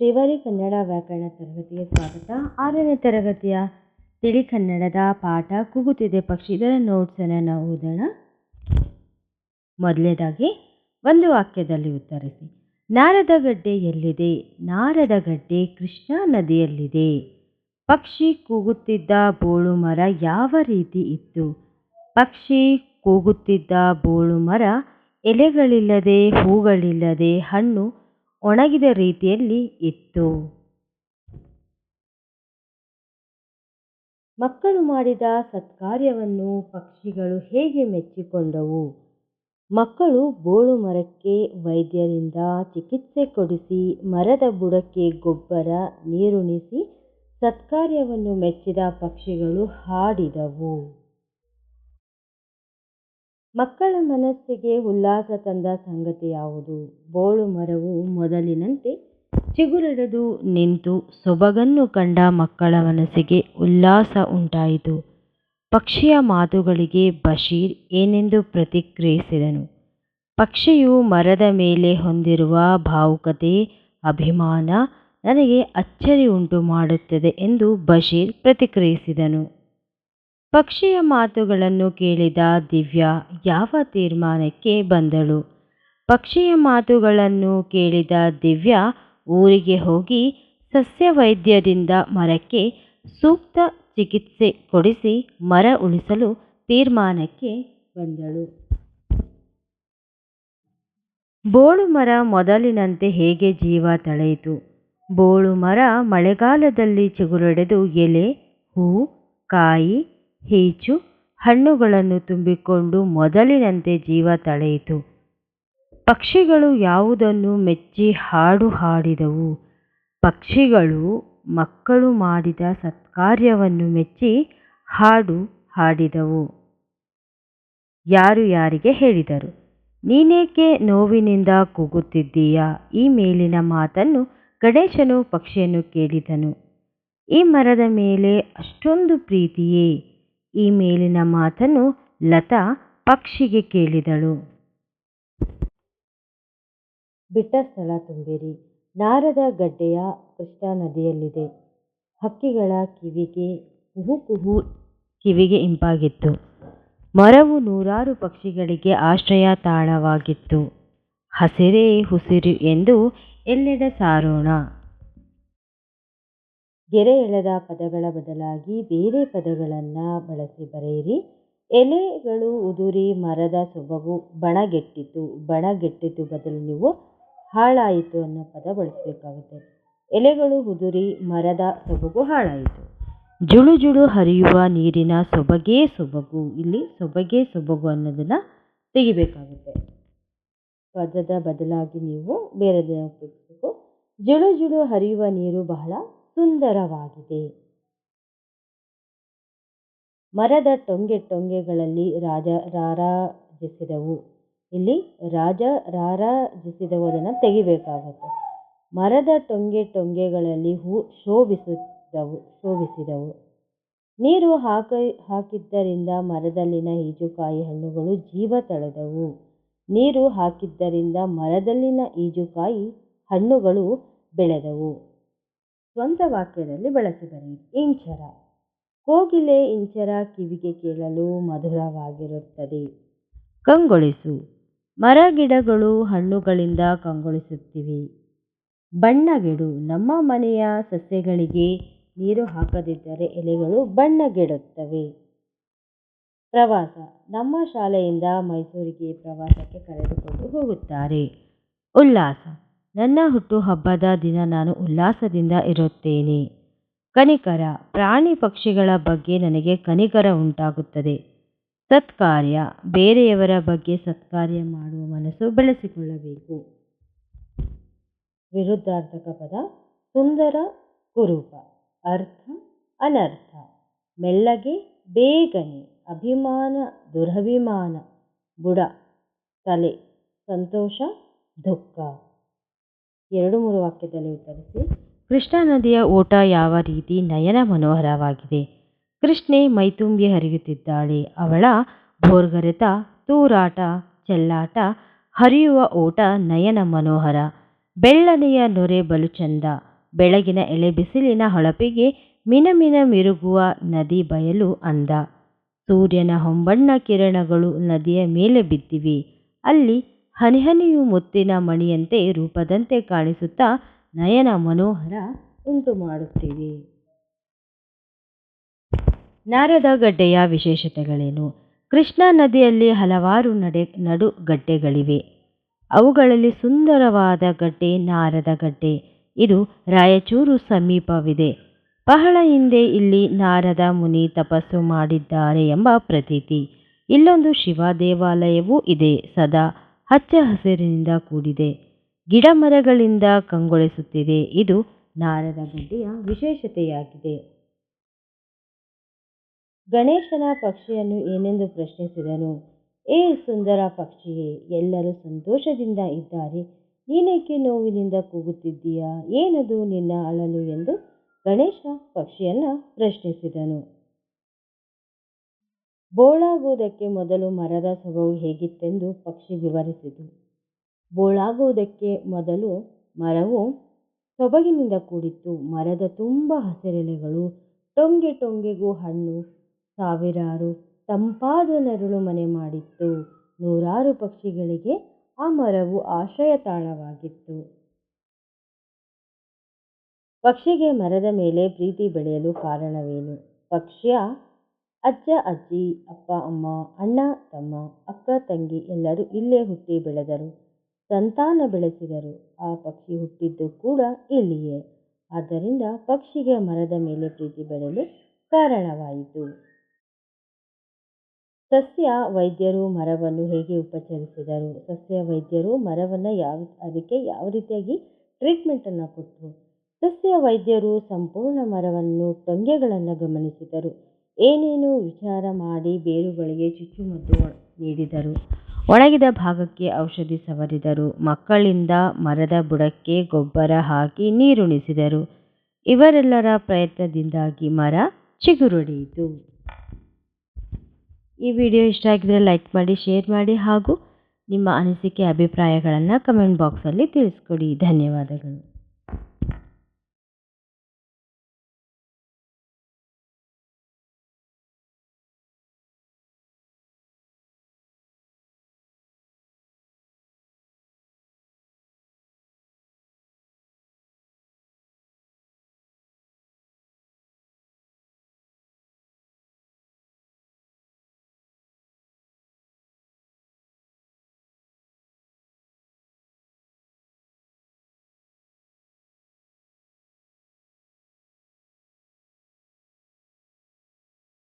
ಶ್ರೀವಾರಿ ಕನ್ನಡ ವ್ಯಾಕರಣ ತರಗತಿಗೆ ಸ್ವಾಗತ. ಆರನೇ ತರಗತಿಯ ತಿಳಿ ಕನ್ನಡದ ಪಾಠ ಕೂಗುತ್ತಿದೆ. ಪಕ್ಷಿ ಇದರ ನೋಟ್ಸನ್ನು ನಾವು ಓದೋಣ. ಮೊದಲನೇದಾಗಿ ಒಂದು ವಾಕ್ಯದಲ್ಲಿ ಉತ್ತರಿಸಿ. ನಾರದ ಗಡ್ಡೆ ಎಲ್ಲಿದೆ? ನಾರದ ಗಡ್ಡೆ ಕೃಷ್ಣಾ ನದಿಯಲ್ಲಿದೆ. ಪಕ್ಷಿ ಕೂಗುತ್ತಿದ್ದ ಬೋಳು ಮರ ಯಾವ ರೀತಿ ಇತ್ತು? ಪಕ್ಷಿ ಕೂಗುತ್ತಿದ್ದ ಬೋಳು ಮರ ಎಲೆಗಳಿಲ್ಲದೆ ಹೂಗಳಿಲ್ಲದೆ ಹಣ್ಣು ಒಣಗಿದ ರೀತಿಯಲ್ಲಿ ಇತ್ತು. ಮಕ್ಕಳು ಮಾಡಿದ ಸತ್ಕಾರ್ಯವನ್ನು ಪಕ್ಷಿಗಳು ಹೇಗೆ ಮೆಚ್ಚಿಕೊಂಡವು? ಮಕ್ಕಳು ಬೋಳು ಮರಕ್ಕೆ, ವೈದ್ಯರಿಂದ ಚಿಕಿತ್ಸೆ ಕೊಡಿಸಿ, ಮರದ ಬುಡಕ್ಕೆ ಗೊಬ್ಬರ ನೀರುಣಿಸಿ ಸತ್ಕಾರ್ಯವನ್ನು ಮೆಚ್ಚಿದ ಪಕ್ಷಿಗಳು ಹಾಡಿದವು. ಮಕ್ಕಳ ಮನಸ್ಸಿಗೆ ಉಲ್ಲಾಸ ತಂದ ಸಂಗತಿ ಯಾವುದು? ಬೋಳು ಮರವು ಮೊದಲಿನಂತೆ ಚಿಗುರಿಡದು ನಿಂತು ಸೊಬಗನ್ನು ಕಂಡ ಮಕ್ಕಳ ಮನಸ್ಸಿಗೆ ಉಲ್ಲಾಸ ಉಂಟಾಯಿತು. ಪಕ್ಷಿಯ ಮಾತುಗಳಿಗೆ ಬಶೀರ್ ಏನೆಂದು ಪ್ರತಿಕ್ರಿಯಿಸಿದನು. ಪಕ್ಷಿಯು ಮರದ ಮೇಲೆ ಹೊಂದಿರುವ ಭಾವುಕತೆ, ಅಭಿಮಾನ ನನಗೆ ಅಚ್ಚರಿ ಉಂಟು ಮಾಡುತ್ತದೆ ಎಂದು ಬಶೀರ್ ಪ್ರತಿಕ್ರಿಯಿಸಿದನು. ಪಕ್ಷಿಯ ಮಾತುಗಳನ್ನು ಕೇಳಿದ ದಿವ್ಯಾ ಯಾವ ತೀರ್ಮಾನಕ್ಕೆ ಬಂದಳು. ಪಕ್ಷಿಯ ಮಾತುಗಳನ್ನು ಕೇಳಿದ ದಿವ್ಯಾ ಊರಿಗೆ ಹೋಗಿ ಸಸ್ಯವೈದ್ಯರಿಂದ ಮರಕ್ಕೆ ಸೂಕ್ತ ಚಿಕಿತ್ಸೆ ಕೊಡಿಸಿ ಮರ ಉಳಿಸಲು ತೀರ್ಮಾನಕ್ಕೆ ಬಂದಳು. ಬೋಳು ಮರ ಮೊದಲಿನಂತೆ ಹೇಗೆ ಜೀವ ತಳೆಯಿತು? ಬೋಳು ಮರ ಮಳೆಗಾಲದಲ್ಲಿ ಚಿಗುರೊಡೆದು ಎಲೆ, ಹೂ, ಕಾಯಿ ಹೀಚು ಹಣ್ಣುಗಳನ್ನು ತುಂಬಿಕೊಂಡು ಮೊದಲಿನಂತೆ ಜೀವ ತಳೆಯಿತು. ಪಕ್ಷಿಗಳು ಯಾವುದನ್ನು ಮೆಚ್ಚಿ ಹಾಡು ಹಾಡಿದವು. ಪಕ್ಷಿಗಳು ಮಕ್ಕಳು ಮಾಡಿದ ಸತ್ಕಾರ್ಯವನ್ನು ಮೆಚ್ಚಿ ಹಾಡು ಹಾಡಿದವು. ಯಾರು ಯಾರಿಗೆ ಹೇಳಿದರು? ನೀನೇಕೆ ನೋವಿನಿಂದ ಕೂಗುತ್ತಿದ್ದೀಯಾ? ಈ ಮೇಲಿನ ಮಾತನ್ನು ಗಣೇಶನು ಪಕ್ಷಿಯನ್ನು ಕೇಳಿದನು. ಈ ಮರದ ಮೇಲೆ ಅಷ್ಟೊಂದು ಪ್ರೀತಿಯೇ ಈ ಮೇಲಿನ ಮಾತನ್ನು ಲತಾ ಪಕ್ಷಿಗೆ ಕೇಳಿದಳು. ಬಿಟ್ಟ ಸ್ಥಳ ತುಂಬಿರಿ. ನಾರದ ಗಡ್ಡೆಯ ಕೃಷ್ಣಾ ನದಿಯಲ್ಲಿದೆ. ಹಕ್ಕಿಗಳ ಕಿವಿಗೆ ಕುಹು ಕುಹು ಕಿವಿಗೆ ಇಂಪಾಗಿತ್ತು. ಮರವು ನೂರಾರು ಪಕ್ಷಿಗಳಿಗೆ ಆಶ್ರಯ ತಾಣವಾಗಿತ್ತು. ಹಸಿರೇ ಹುಸಿರು ಎಂದು ಎಲ್ಲೆಡೆ ಸಾರೋಣ. ಗೆರೆ ಎಳೆದ ಪದಗಳ ಬದಲಾಗಿ ಬೇರೆ ಪದಗಳನ್ನು ಬಳಸಿ ಬರೆಯಿರಿ. ಎಲೆಗಳು ಉದುರಿ ಮರದ ಸೊಬಗು ಬಣಗೆಟ್ಟಿತು. ಬಣಗೆಟ್ಟಿತು ಬದಲು ನೀವು ಹಾಳಾಯಿತು ಅನ್ನೋ ಪದ ಬಳಸಬೇಕಾಗುತ್ತೆ. ಎಲೆಗಳು ಉದುರಿ ಮರದ ಸೊಬಗು ಹಾಳಾಯಿತು. ಜುಳು ಜುಳು ಹರಿಯುವ ನೀರಿನ ಸೊಬಗೇ ಸೊಬಗು. ಇಲ್ಲಿ ಸೊಬಗೆ ಸೊಬಗು ಅನ್ನೋದನ್ನು ತೆಗಿಬೇಕಾಗುತ್ತೆ. ಪದದ ಬದಲಾಗಿ ನೀವು ಬೇರೆದೇ ಉಪಯೋಗಿಸಬೇಕು. ಜುಳು ಜುಳು ಹರಿಯುವ ನೀರು ಬಹಳ ಸುಂದರವಾಗಿದೆ. ಮರದ ಟೊಂಗೆ ಟೊಂಗೆಗಳಲ್ಲಿ ರಾಜ ರಾರಾಜಿಸಿದವು. ಇಲ್ಲಿ ರಾಜ ರಾರಾಜಿಸಿದವು ಅದನ್ನು ತೆಗಿಬೇಕಾಗುತ್ತೆ. ಮರದ ಟೊಂಗೆ ಟೊಂಗೆಗಳಲ್ಲಿ ಹೂ ಶೋಭಿಸುತ್ತವು ಶೋಭಿಸಿದವು. ನೀರು ಹಾಕ, ಹಾಕಿದ್ದರಿಂದ ಮರದಲ್ಲಿನ ಈಜುಕಾಯಿ ಹಣ್ಣುಗಳು ಜೀವ ತಳೆದವು. ನೀರು ಹಾಕಿದ್ದರಿಂದ ಮರದಲ್ಲಿನ ಈಜುಕಾಯಿ ಹಣ್ಣುಗಳು ಬೆಳೆದವು. ಸ್ವಂತ ವಾಕ್ಯದಲ್ಲಿ ಬಳಸಿ ಬರೆಯಿರಿ ಇಂಚರ. ಕೋಗಿಲೆ ಇಂಚರ ಕಿವಿಗೆ ಕೇಳಲು ಮಧುರವಾಗಿರುತ್ತದೆ. ಕಂಗೊಳಿಸು. ಮರ ಗಿಡಗಳು ಹಣ್ಣುಗಳಿಂದ ಕಂಗೊಳಿಸುತ್ತಿವೆ. ಬಣ್ಣಗೆಡು. ನಮ್ಮ ಮನೆಯ ಸಸ್ಯಗಳಿಗೆ ನೀರು ಹಾಕದಿದ್ದರೆ ಎಲೆಗಳು ಬಣ್ಣಗೆಡುತ್ತವೆ. ಪ್ರವಾಸ. ನಮ್ಮ ಶಾಲೆಯಿಂದ ಮೈಸೂರಿಗೆ ಪ್ರವಾಸಕ್ಕೆ ಕರೆದುಕೊಂಡು ಹೋಗುತ್ತಾರೆ. ಉಲ್ಲಾಸ. ನನ್ನ ಹುಟ್ಟುಹಬ್ಬದ ದಿನ ನಾನು ಉಲ್ಲಾಸದಿಂದ ಇರುತ್ತೇನೆ. ಕನಿಕರ, ಪ್ರಾಣಿ ಪಕ್ಷಿಗಳ ಬಗ್ಗೆ ನನಗೆ ಕನಿಕರ ಉಂಟಾಗುತ್ತದೆ. ಸತ್ಕಾರ್ಯ, ಬೇರೆಯವರ ಬಗ್ಗೆ ಸತ್ಕಾರ್ಯ ಮಾಡುವ ಮನಸ್ಸು ಬೆಳೆಸಿಕೊಳ್ಳಬೇಕು. ವಿರುದ್ಧಾರ್ಥಕ ಪದ, ಸುಂದರ ಕುರೂಪ. ಅರ್ಥ, ಅನರ್ಥ. ಮೆಲ್ಲಗೆ, ಬೇಗನೆ. ಅಭಿಮಾನ, ದುರಭಿಮಾನ. ಬುಡ, ತಲೆ. ಸಂತೋಷ, ದುಃಖ. ಎರಡು ಮೂರು ವಾಕ್ಯದಲ್ಲಿ ಉತ್ತರಿಸಿ, ಕೃಷ್ಣಾ ನದಿಯ ಓಟ ಯಾವ ರೀತಿ ನಯನ ಮನೋಹರವಾಗಿದೆ? ಕೃಷ್ಣೆ ಮೈತುಂಬಿ ಹರಿಯುತ್ತಿದ್ದಾಳೆ. ಅವಳ ಭೋರ್ಗರೆತ, ತೂರಾಟ, ಚೆಲ್ಲಾಟ, ಹರಿಯುವ ಓಟ ನಯನ ಮನೋಹರ. ಬೆಳ್ಳನೆಯ ನೊರೆ ಬಲು ಚಂದ. ಬೆಳಗಿನ ಎಳೆ ಬಿಸಿಲಿನ ಹೊಳಪಿಗೆ ಮಿನಮಿನ ಮಿರುಗುವ ನದಿ ಬಯಲು ಅಂದ. ಸೂರ್ಯನ ಹೊಂಬಣ್ಣ ಕಿರಣಗಳು ನದಿಯ ಮೇಲೆ ಬಿದ್ದಿವೆ. ಅಲ್ಲಿ ಹನಿಹನಿಯು ಮುತ್ತಿನ ಮಣಿಯಂತೆ ರೂಪದಂತೆ ಕಾಣಿಸುತ್ತಾ ನಯನ ಮನೋಹರ ಉಂಟು ಮಾಡುತ್ತಿವೆ ನಾರದ ಗಡ್ಡೆಯ ವಿಶೇಷತೆಗಳೇನು? ಕೃಷ್ಣಾ ನದಿಯಲ್ಲಿ ಹಲವಾರು ನಡೆ ನಡುಗಡ್ಡೆಗಳಿವೆ ಅವುಗಳಲ್ಲಿ ಸುಂದರವಾದ ಗಡ್ಡೆ ನಾರದ ಗಡ್ಡೆ. ಇದು ರಾಯಚೂರು ಸಮೀಪವಿದೆ. ಬಹಳ ಹಿಂದೆ ಇಲ್ಲಿ ನಾರದ ಮುನಿ ತಪಸ್ಸು ಮಾಡಿದ್ದಾರೆ ಎಂಬ ಪ್ರತೀತಿ. ಇಲ್ಲೊಂದು ಶಿವ ದೇವಾಲಯವೂ ಇದೆ ಸದಾ. ಹಚ್ಚ ಹಸಿರಿನಿಂದ ಕೂಡಿದೆ. ಗಿಡ ಮರಗಳಿಂದ ಕಂಗೊಳಿಸುತ್ತಿದೆ. ಇದು ನಾರದ ಗಡ್ಡೆಯ ವಿಶೇಷತೆಯಾಗಿದೆ. ಗಣೇಶನ ಪಕ್ಷಿಯನ್ನು ಏನೆಂದು ಪ್ರಶ್ನಿಸಿದನು. ಏ ಸುಂದರ ಪಕ್ಷಿಯೇ, ಎಲ್ಲರೂ ಸಂತೋಷದಿಂದ ಇದ್ದಾರೆ. ನೀನೇಕೆ ನೋವಿನಿಂದ ಕೂಗುತ್ತಿದ್ದೀಯಾ? ಏನದು ನಿನ್ನ ಅಳಲು ಎಂದು ಗಣೇಶ ಪಕ್ಷಿಯನ್ನು ಪ್ರಶ್ನಿಸಿದನು. ಬೋಳಾಗುವುದಕ್ಕೆ ಮೊದಲು ಮರದ ಸೊಬಗು ಹೇಗಿತ್ತೆಂದು ಪಕ್ಷಿ ವಿವರಿಸಿತು. ಬೋಳಾಗುವುದಕ್ಕೆ ಮೊದಲು ಮರವು ಸೊಬಗಿನಿಂದ ಕೂಡಿತ್ತು. ಮರದ ತುಂಬ ಹಸಿರೆಲೆಗಳು, ಟೊಂಗೆ ಟೊಂಗೆಗೂ ಹಣ್ಣು, ಸಾವಿರಾರು ತಂಪಾದ ನೆರಳು ಮನೆ ಮಾಡಿತ್ತು. ನೂರಾರು ಪಕ್ಷಿಗಳಿಗೆ ಆ ಮರವು ಆಶ್ರಯ ತಾಣವಾಗಿತ್ತು. ಪಕ್ಷಿಗೆ ಮರದ ಮೇಲೆ ಪ್ರೀತಿ ಬೆಳೆಯಲು ಕಾರಣವೇನು? ಪಕ್ಷಿಯ ಅಜ್ಜ, ಅಜ್ಜಿ, ಅಪ್ಪ, ಅಮ್ಮ, ಅಣ್ಣ, ತಮ್ಮ, ಅಕ್ಕ, ತಂಗಿ ಎಲ್ಲರೂ ಇಲ್ಲೇ ಹುಟ್ಟಿ ಬೆಳೆದರು. ಸಂತಾನ ಬೆಳೆಸಿದರು. ಆ ಪಕ್ಷಿ ಹುಟ್ಟಿದ್ದು ಕೂಡ ಇಲ್ಲಿಯೇ. ಆದ್ದರಿಂದ ಪಕ್ಷಿಗೆ ಮರದ ಮೇಲೆ ಪ್ರೀತಿ ಬೆಳೆಯಲು ಕಾರಣವಾಯಿತು. ಸಸ್ಯ ವೈದ್ಯರು ಮರವನ್ನು ಹೇಗೆ ಉಪಚರಿಸಿದರು? ಸಸ್ಯ ವೈದ್ಯರು ಮರವನ್ನು ಯಾವ, ಅದಕ್ಕೆ ಯಾವ ರೀತಿಯಾಗಿ ಟ್ರೀಟ್ಮೆಂಟನ್ನು ಕೊಟ್ಟರು ಸಸ್ಯ ವೈದ್ಯರು ಸಂಪೂರ್ಣ ಮರವನ್ನು ಟೊಂಗೆಗಳನ್ನು ಗಮನಿಸಿದರು. ಏನೇನು ವಿಚಾರ ಮಾಡಿ ಬೇರುಗಳಿಗೆ ಚುಚ್ಚುಮದ್ದು ನೀಡಿದರು. ಒಣಗಿದ ಭಾಗಕ್ಕೆ ಔಷಧಿ ಸವರಿದರು. ಮಕ್ಕಳಿಂದ ಮರದ ಬುಡಕ್ಕೆ ಗೊಬ್ಬರ ಹಾಕಿ ನೀರುಣಿಸಿದರು. ಇವರೆಲ್ಲರ ಪ್ರಯತ್ನದಿಂದಾಗಿ ಮರ ಚಿಗುರೊಡೆಯಿತು ಈ ವಿಡಿಯೋ ಇಷ್ಟ ಆಗಿದ್ರೆ ಲೈಕ್ ಮಾಡಿ, ಶೇರ್ ಮಾಡಿ ಹಾಗೂ ನಿಮ್ಮ ಅನಿಸಿಕೆ, ಅಭಿಪ್ರಾಯಗಳನ್ನು ಕಮೆಂಟ್ ಬಾಕ್ಸಲ್ಲಿ ತಿಳಿಸ್ಕೊಡಿ. ಧನ್ಯವಾದಗಳು.